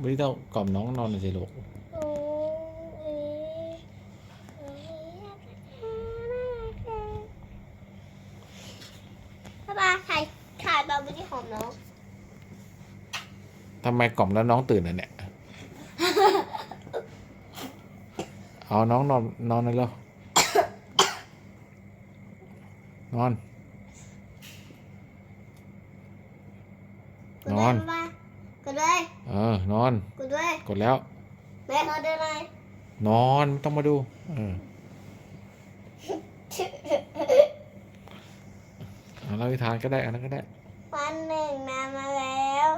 ไม่ต้องกล่อมน้องนอนหน่อยสิลูกโอ้ยป้าถ่ายถ่ายบาร์บี้ของน้องทำไมกล่อมแล้วน้องตื่นอะเนี่ย เอาน้องนอนนอนเลยแล้วนอนกดนด้อวยนป้า กดด้วยเออนอน กดด้วยกดแล้ว แม่นอนได้ไหมนอนไม่ต้องมาดู เออเอาเล่านิทานก็ได้อันนั้นก็ได้ วันหนึ่งนานมาแล้ว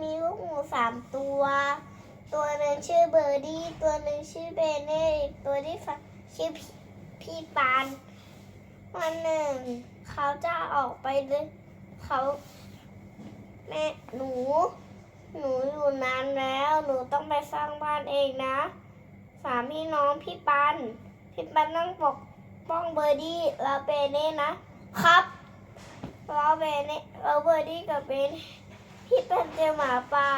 มีลูกหมูสามตัว ตัวหนึ่งชื่อเบอร์ดี้ ตัวหนึ่งชื่อเบเน่อีกตัวที่สามชื่อพี่พี่ปาน วันหนึ่ง เขาจะออกไปเลยเขา แม่หนู หนูอยู่นานแล้ว หนูต้องไปสร้างบ้านเองนะ สามพี่น้องพี่ปัน พี่ปันต้องปกป้องเบอร์ดี้และเบเน่นะ ครับเราเบเน่เราเบอร์ดี้กับเบเน่พี่ปันเจอหมาป่า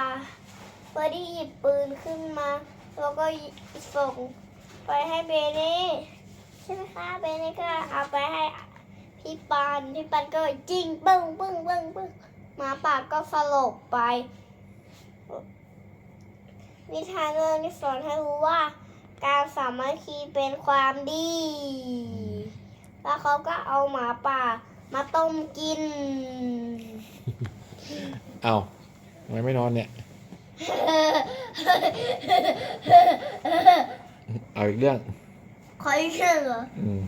เบอร์ดี้หยิบปืนขึ้นมา แล้วก็ส่งไปให้เบเน่ใช่ไหมคะเบเน่ก็เอาไปให้พี่ปัน พี่ปันก็ยิงปึ้งปึ้งปึ้งปึ้ง หมาป่าก็สลบไป นิทานเรื่องนี้สอนให้รู้ว่า การสามัคคีเป็นความดี แล้วเขาก็เอาหมาป่ามาต้มกิน เอาทำไมไม่นอนเนี่ย เอาอีกเรื่องคอยเชื่อเหรอ อืม